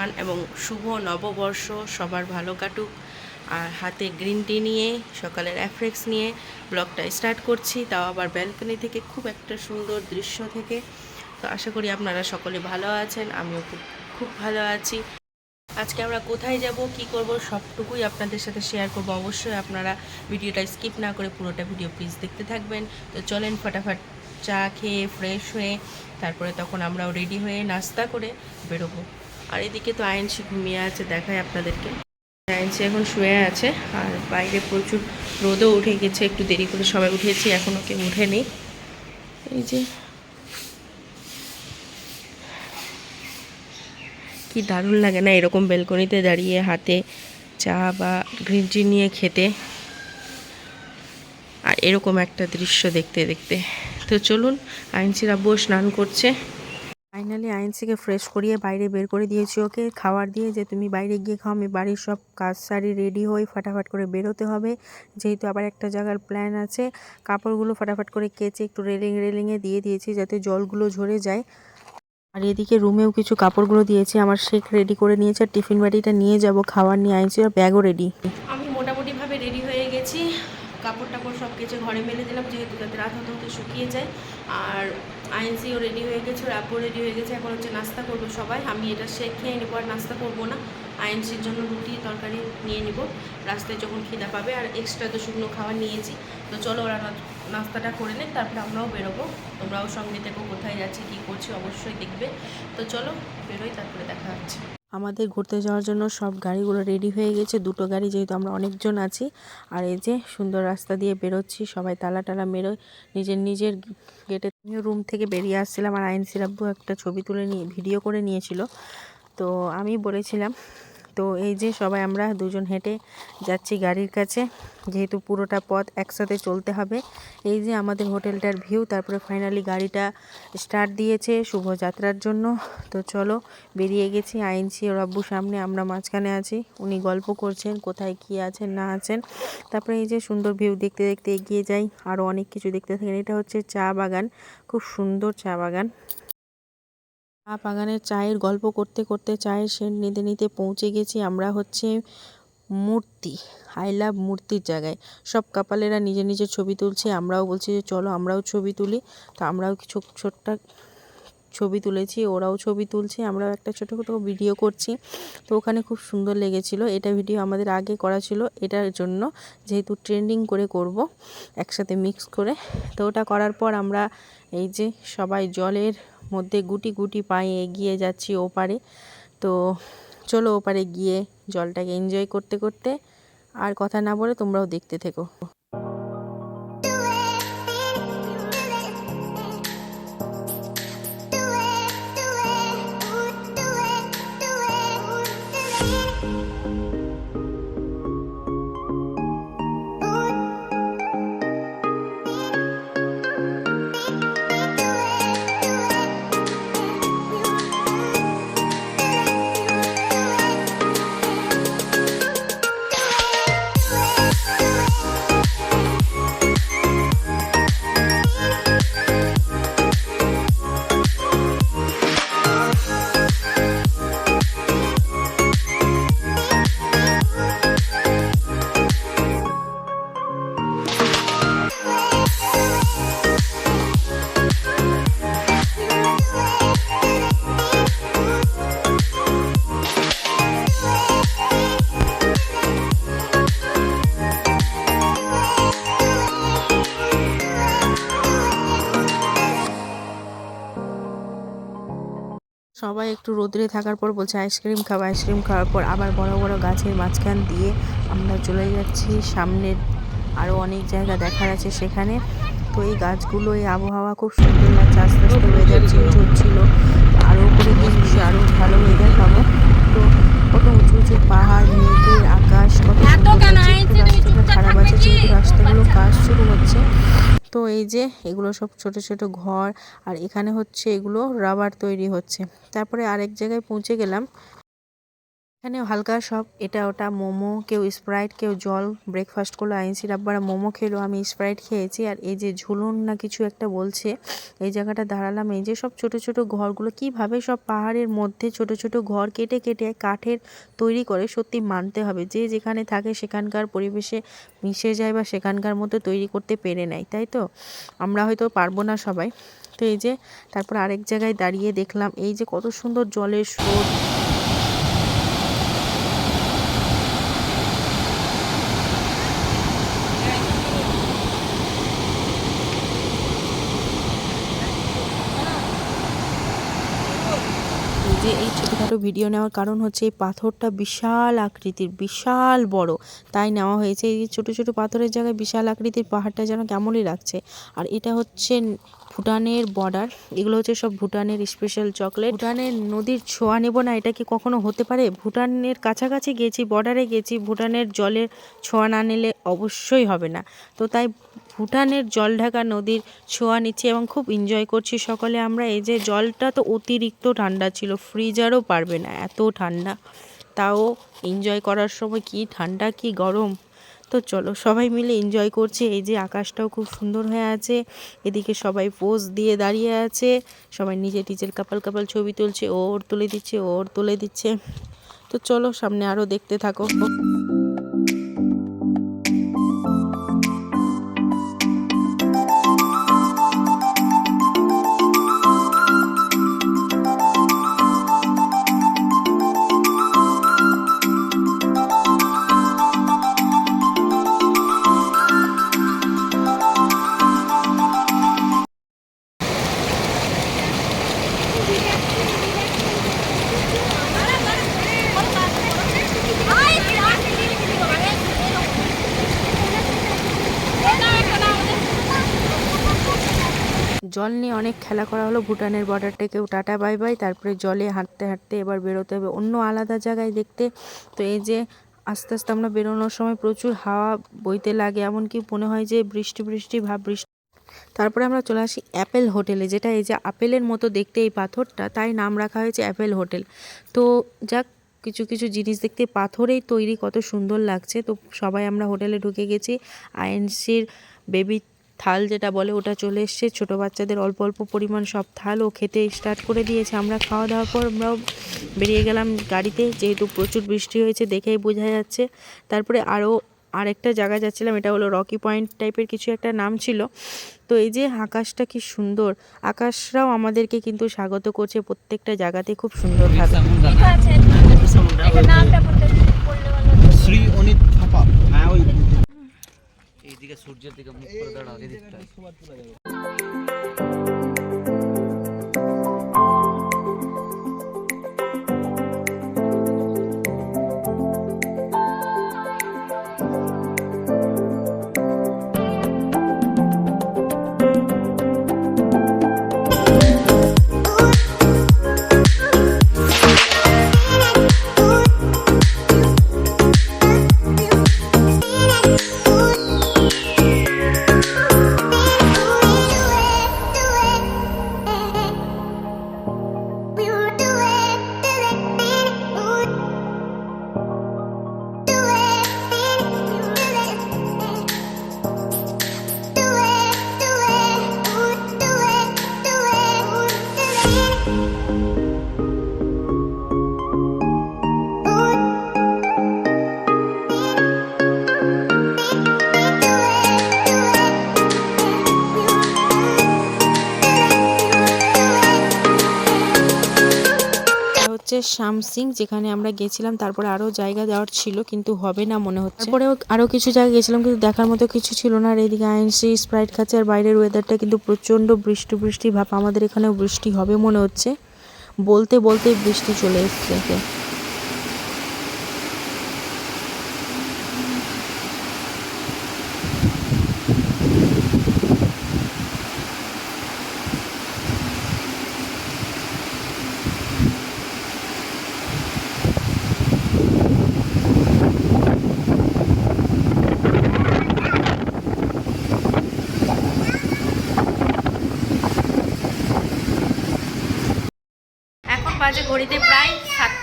সম্মান এবং শুভ নববর্ষ, সবার ভালো কাটুক। আর হাতে গ্রিন টি নিয়ে, সকালের অ্যাফ্রেক্স নিয়ে ব্লগটা স্টার্ট করছি। তাও আবার ব্যালকনি থেকে খুব একটা সুন্দর দৃশ্য থেকে। তো আশা করি আপনারা সকলে ভালো আছেন, আমিও খুব খুব ভালো আছি। আজকে আমরা কোথায় যাব, কি করব, সবটুকুই আপনাদের সাথে শেয়ার করব। অবশ্যই আপনারা ভিডিওটা স্কিপ না করে পুরোটা ভিডিও প্লিজ দেখতে থাকবেন। তো চলেন ফটাফট চা খেয়ে ফ্রেশ হয়ে, তারপরে তখন আমরাও রেডি হয়ে নাস্তা করে বেরোবো। আর এদিকে তো আইনসি ঘুমিয়ে আছে দেখায় আপনাদেরকে। আইনসি এখন শুয়ে আছে, আর বাইরে প্রচুর রোদও উঠে গেছে, একটু দেরি করে সবাই উঠেছি এখনও কেউ উঠেনি এই যে। কি দারুণ লাগে না এরকম বেলকনিতে দাঁড়িয়ে হাতে চা বা গ্রিন টি নিয়ে খেতে। আর এরকম একটা দৃশ্য দেখতে দেখতে। তো চলুন আইনসির আব্বু স্নান করছে। ফাইনালি আইনসিকে ফ্রেশ করিয়ে বাইরে বের করে দিয়েছি ওকে। খাবার দিয়ে যে তুমি বাইরে গিয়ে খাও, আমি বাড়ির সব কাজ সারি রেডি হই ফাটাফাট করে বেরোতে হবে। যেহেতু আবার একটা জায়গার প্ল্যান আছে, কাপড়গুলো ফাটাফাট করে কেচে একটু রেলিং রেলিংয়ে দিয়ে দিয়েছি যাতে জলগুলো ঝরে যায়। আর এদিকে রুমেও কিছু কাপড়গুলো দিয়েছি, আমার শেক রেডি করে নিয়েছে, আর টিফিন বাটিটা নিয়ে যাব খাবার নিয়ে আনছি আর ব্যাগও রেডি আমি মোটামুটিভাবে রেডি হয়ে গেছি। কাপড় টাপড় সব কিছু ঘরে মেলে দিলাম, যেহেতু যাতে রাত হতে হতে শুকিয়ে যায়। আর আইনসিও রেডি হয়ে গেছে আব্বু রেডি হয়ে গেছে, এখন হচ্ছে নাস্তা করব সবাই। আমি এটা শেক খেয়ে নেব আর নাস্তা করব না। আইনসির জন্য রুটি, তরকারি নিয়ে নিব। রাস্তায় যখন খিদা পাবে, আর এক্সট্রা তো শুকনো খাবার নিয়েছি। তো চলো ওরা নাস্তাটা করে নেন তারপরে আমরাও বেরোবো। তোমরাও সঙ্গে থেকো, কোথায় যাচ্ছি, কী করছি, অবশ্যই দেখবে। তো চলো বেরোই, তারপরে দেখা হচ্ছে। আমাদের ঘুরতে যাওয়ার জন্য সব গাড়িগুলো রেডি হয়ে গেছে। দুটো গাড়ি যেহেতু আমরা অনেকজন আছি। আর এই যে সুন্দর রাস্তা দিয়ে বেরোচ্ছি, সবাই তালা টালা মেরোয় নিজের নিজের গেটে রুম থেকে বেরিয়ে আসছিলাম আর আইন সিরাব্বু একটা ছবি তুলে নিয়ে, ভিডিও করে নিয়েছিল। তো আমি বলেছিলাম তো এই যে সবাই আমরা দুজন হেঁটে যাচ্ছি গাড়ির কাছে, যেহেতু পুরোটা পথ একসাথে চলতে হবে। এই যে আমাদের হোটেলটার ভিউ, তারপরে ফাইনালি গাড়িটা স্টার্ট দিয়েছে শুভযাত্রার জন্য। তো চলো বেরিয়ে গেছি আইনছি ওর আব্বু সামনে, আমরা মাঝখানে আছি। উনি গল্প করছেন, কোথায় কী আছেন, না আছেন। তারপরে এই যে সুন্দর ভিউ দেখতে দেখতে এগিয়ে যাই আরও অনেক কিছু দেখতে থাকেন। এটা হচ্ছে চা বাগান, খুব সুন্দর চা বাগান। চা বাগানের চায়ের গল্প করতে করতে চায়ের সেন্ট নিতে নিতে পৌঁছে গেছি আমরা হচ্ছে মূর্তি আই লাভ মূর্তির জায়গায়। সব কাপালেরা নিজের নিজের ছবি তুলছে, আমরাও বলছি যে চলো আমরাও ছবি তুলি। তো আমরাও কিছু ছোট্ট ছবি তুলেছি, ওরাও ছবি তুলছে, আমরাও একটা ছোটো ছোটো ভিডিও করছি। তো ওখানে খুব সুন্দর লেগেছিল, এটা ভিডিও আমাদের আগে করা ছিল, এটার জন্য যেহেতু ট্রেন্ডিং করে করব একসাথে মিক্স করে। তো ওটা করার পর আমরা এই যে সবাই জলের মধ্যে গুটি গুটি পায়ে এগিয়ে যাচ্ছি ওপারে। তো চলো ওপারে গিয়ে জলটাকে এনজয় করতে করতে আর কথা না বলে তোমরাও দেখতে থেকো। সবাই একটু রোদ্রে থাকার পর বলছে, আইসক্রিম খাব আইসক্রিম খাওয়ার পর আবার বড় বড় গাছের মাঝখান দিয়ে আমরা চলে যাচ্ছি। সামনের আরও অনেক জায়গা দেখার আছে সেখানে। তো এই গাছগুলো, এই আবহাওয়া খুব সুন্দর লাগছে আস্তে আস্তে চেঞ্জ হচ্ছিল আরও উপরে গিয়ে নিশ্চয়ই আরও ভালো ওয়েদার পাবো তো কত উঁচু উঁচু পাহাড় মেঘের আকাশ কত সুন্দর লাগছে একটু রাস্তাটা খারাপ আছে যেহেতু রাস্তাগুলো কাজ শুরু হচ্ছে তো এই যে এগুলো সব ছোট ছোট ঘর আর এখানে হচ্ছে এগুলো রাবার তৈরি হচ্ছে। তারপরে আরেক জায়গায় পৌঁছে গেলাম। এখানে হালকা সব, এটা ওটা মোমো, কেউ স্প্রাইট, কেউ জল ব্রেকফাস্ট করল আইনসির আব্বারা মোমো খেলো, আমি স্প্রাইট খেয়েছি, আর এই যে ঝুলুন না কিছু একটা বলছে, এই জায়গাটা দাঁড়ালাম, এই যে সব ছোট ছোট ঘরগুলো, কীভাবে সব পাহাড়ের মধ্যে ছোট ছোট ঘর কেটে কেটে কাঠের তৈরি করে সত্যি মানতে হবে, যে যেখানে থাকে সেখানকার পরিবেশে মিশে যায় বা সেখানকার মতো তৈরি করতে পেরে নেয়, তাই তো? আমরা হয়তো পারব না সবাই, তো এই যে, তারপর আরেক জায়গায় দাঁড়িয়ে দেখলাম, এই যে কত সুন্দর জলের স্রোত এই যে ছোটোখাটো ভিডিও নেওয়ার কারণ হচ্ছে এই পাথরটা বিশাল আকৃতির, বিশাল বড়। তাই নেওয়া হয়েছে। এই ছোট ছোট পাথরের জায়গায় বিশাল আকৃতির পাহাড়টা যেন কেমনই লাগছে। আর এটা হচ্ছে ভুটানের বর্ডার এগুলো হচ্ছে সব ভুটানের স্পেশাল চকলেট ভুটানের নদীর ছোঁয়া নেব না, এটা কি কখনো হতে পারে? ভুটানের কাছাকাছি গেছি বর্ডারে গেছি, ভুটানের জলের ছোঁয়া না নিলে অবশ্যই হবে না। তো তাই ভুটানের জল ঢাকা নদীর ছোঁয়া নিচ্ছি এবং খুব এনজয় করছি সকলে। আমরা এই যে জলটা তো অতিরিক্ত ঠান্ডা ছিল ফ্রিজারও পারবে না, এত ঠান্ডা। তাও এনজয় করার সময় কি ঠান্ডা, কি গরম। তো চলো সবাই মিলে এনজয় করছে। এই যে আকাশটাও খুব সুন্দর হয়ে আছে। এদিকে সবাই পোজ দিয়ে দাঁড়িয়ে আছে। সবাই নিজের টিচের কাপাল কাপাল ছবি তুলছে ওর তুলে দিচ্ছে ওর তুলে দিচ্ছে। তো চলো সামনে আরও দেখতে থাকো। খেলা করা হলো। ভুটানের বর্ডারটা কেউ টাটা বাই বাই তারপরে জলে হাঁটতে হাঁটতে এবার বেরোতে হবে অন্য আলাদা জায়গায় দেখতে। তো এই যে আস্তে আস্তে আমরা বেরোনোর সময় প্রচুর হাওয়া বইতে লাগে, এমনকি মনে হয় যে বৃষ্টি বৃষ্টি, ভাব বৃষ্টি। তারপরে আমরা চলে আসি অ্যাপেল হোটেলে, যেটা এই যে আপেলের মতো দেখতে এই পাথরটা, তাই নাম রাখা হয়েছে অ্যাপেল হোটেল। তো যাক, কিছু কিছু জিনিস দেখতে পাথরেই তৈরি, কত সুন্দর লাগছে। তো সবাই আমরা হোটেলে ঢুকে গেছি। আইএনসির বেবি থাল যেটা বলে ওটা চলে এসছে। ছোটো বাচ্চাদের অল্প অল্প পরিমাণ সব থাল ও খেতে স্টার্ট করে দিয়েছে। আমরা খাওয়া দাওয়ার পর আমরাও বেরিয়ে গেলাম গাড়িতে। যেহেতু প্রচুর বৃষ্টি হয়েছে দেখেই বোঝা যাচ্ছে। তারপরে আরও আরেকটা জায়গায় যাচ্ছিলাম, এটা হলো রকি পয়েন্ট টাইপের কিছু একটা নাম ছিল। তো এই যে আকাশটা কি সুন্দর, আকাশরাও আমাদেরকে কিন্তু স্বাগত করছে প্রত্যেকটা জায়গাতে খুব সুন্দরভাবে। শ্রী অনিত এইদিকে সূর্যের দিকে মুখ করে দাঁড়াও এদিকটা শামসিং, যেখানে আমরা গেছিলাম, তারপরে আরও জায়গা দেওয়ার ছিল, কিন্তু হবে না মনে হচ্ছে। তারপরে আরও কিছু জায়গা গেছিলাম, কিন্তু দেখার মতো কিছু ছিল না। আর এদিকে আইনসি স্প্রাইট খাচ্ছে, আর বাইরের ওয়েদারটা কিন্তু প্রচণ্ড বৃষ্টি বৃষ্টি ভাব, আমাদের এখানেও বৃষ্টি হবে মনে হচ্ছে। বলতে বলতে বৃষ্টি চলে এসছে।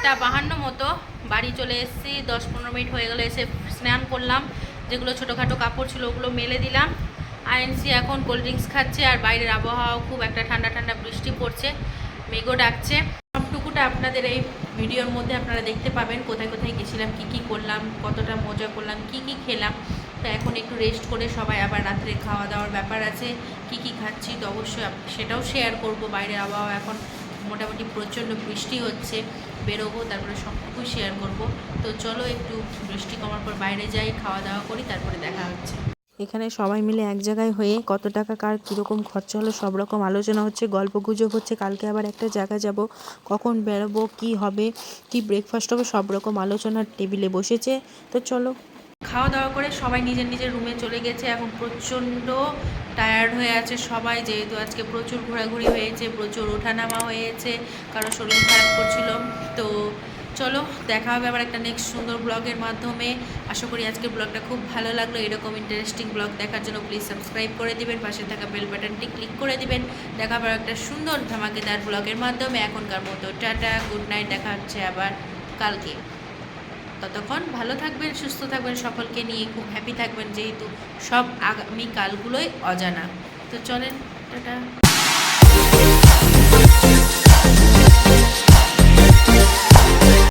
সাতটা বাহান্ন মতো বাড়ি চলে এসেছি। দশ পনেরো মিনিট হয়ে গেলে, এসে স্নান করলাম। যেগুলো ছোটোখাটো কাপড় ছিল ওগুলো মেলে দিলাম। আইএনসি এখন কোল্ড ড্রিঙ্কস খাচ্ছে আর বাইরের আবহাওয়াও খুব একটা ঠান্ডা ঠান্ডা বৃষ্টি পড়ছে। মেঘও ডাকছে। সবটুকুটা আপনাদের এই ভিডিওর মধ্যে আপনারা দেখতে পাবেন, কোথায় কোথায় গেছিলাম, কি কি করলাম, কতটা মজা করলাম, কি কি খেলাম। তো এখন একটু রেস্ট করে সবাই আবার রাত্রে খাওয়া দাওয়ার ব্যাপার আছে, কি কি খাচ্ছি তো অবশ্যই সেটাও শেয়ার করব, বাইরের আবহাওয়া এখন মোটামুটি প্রচণ্ড বৃষ্টি হচ্ছে বেরোবো তারপরে সবটুকু শেয়ার করব। তো চলো একটু বৃষ্টি কমার পর বাইরে যাই খাওয়া দাওয়া করি তারপরে দেখা হচ্ছে। এখানে সবাই মিলে এক জায়গায় হয়ে কত টাকা কার কীরকম খরচা হলো সব রকম আলোচনা হচ্ছে গল্প গুজব হচ্ছে কালকে আবার একটা জায়গা যাব কখন বেরোবো কি হবে কি ব্রেকফাস্ট হবে সব রকম আলোচনার টেবিলে বসেছে। তো চলো। খাওয়া দাওয়া করে সবাই নিজের নিজের রুমে চলে গেছে এখন প্রচণ্ড টায়ার্ড হয়ে আছে সবাই, যেহেতু আজকে প্রচুর ঘোরাঘুরি হয়েছে, প্রচুর ওঠানামা হয়েছে, কারও শরীর খারাপ করছিল। তো চলো, দেখা হবে আবার একটা নেক্সট সুন্দর ব্লগের মাধ্যমে। আশা করি আজকের ব্লগটা খুব ভালো লাগল। এরকম ইন্টারেস্টিং ব্লগ দেখার জন্য প্লিজ সাবস্ক্রাইব করে দিবেন, পাশে থাকা বেল বাটনটি ক্লিক করে দিবেন। দেখা হবে একটা সুন্দর ধামাকেদার ব্লগের মাধ্যমে। এখনকার মতো টাটা গুড নাইট দেখা হচ্ছে আবার কালকে। ততক্ষণ ভালো থাকবেন, সুস্থ থাকবেন সকলকে নিয়ে। খুব হ্যাপি থাকবেন যেহেতু সব আগামীকালগুলোই অজানা। তো চলেন, টাটা।